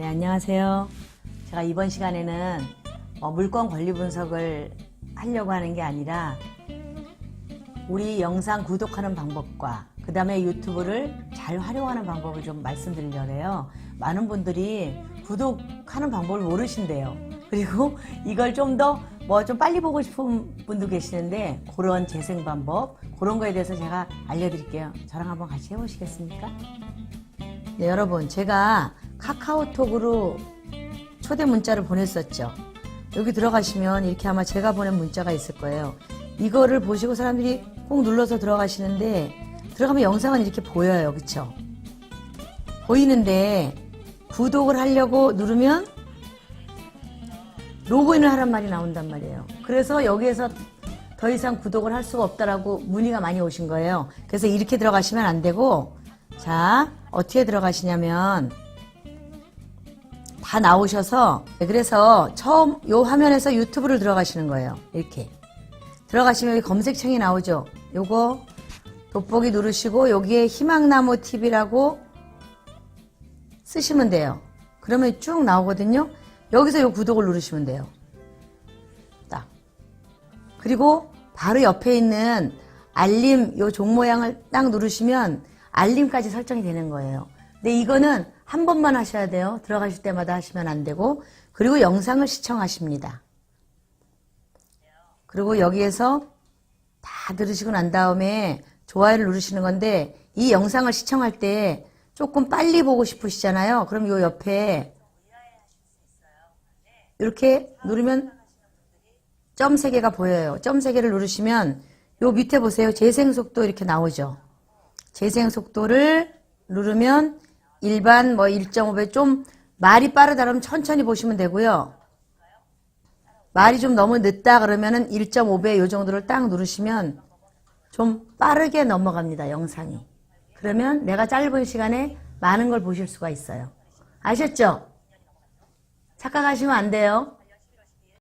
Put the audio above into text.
네, 안녕하세요. 제가 이번 시간에는 어, 물건 권리 분석을 하려고 하는 게 아니라 우리 영상 구독하는 방법과 그 다음에 유튜브를 잘 활용하는 방법을 좀 말씀드리려고 해요. 많은 분들이 구독하는 방법을 모르신대요. 그리고 이걸 좀 더 뭐 좀 빨리 보고 싶은 분도 계시는데 그런 재생 방법, 그런 거에 대해서 제가 알려드릴게요. 저랑 한번 같이 해보시겠습니까? 네, 여러분, 제가 카카오톡으로 초대 문자를 보냈었죠. 여기 들어가시면 이렇게 아마 제가 보낸 문자가 있을 거예요. 이거를 보시고 사람들이 꼭 눌러서 들어가시는데 들어가면 영상은 이렇게 보여요. 그쵸? 보이는데 구독을 하려고 누르면 로그인을 하란 말이 나온단 말이에요. 그래서 여기에서 더 이상 구독을 할 수가 없다라고 문의가 많이 오신 거예요. 그래서 이렇게 들어가시면 안 되고 자, 어떻게 들어가시냐면 다 나오셔서 그래서 처음 요 화면에서 유튜브를 들어가시는 거예요. 이렇게 들어가시면 여기 검색창이 나오죠. 요거 돋보기 누르시고 여기에 희망나무 TV라고 쓰시면 돼요. 그러면 쭉 나오거든요. 여기서 요 구독을 누르시면 돼요. 딱. 그리고 바로 옆에 있는 알림 요 종 모양을 딱 누르시면 알림까지 설정이 되는 거예요. 근데 이거는 한 번만 하셔야 돼요. 들어가실 때마다 하시면 안 되고 그리고 영상을 시청하십니다. 그리고 여기에서 다 들으시고 난 다음에 좋아요를 누르시는 건데 이 영상을 시청할 때 조금 빨리 보고 싶으시잖아요. 그럼 요 옆에 이렇게 누르면 점세 개가 보여요. 점세 개를 누르시면 요 밑에 보세요. 재생 속도 이렇게 나오죠. 재생 속도를 누르면 일반 뭐 1.5배 좀 말이 빠르다 그러면 천천히 보시면 되고요. 말이 좀 너무 늦다 그러면은 1.5배 요 정도를 딱 누르시면 좀 빠르게 넘어갑니다. 영상이. 그러면 내가 짧은 시간에 많은 걸 보실 수가 있어요. 아셨죠? 착각하시면 안 돼요.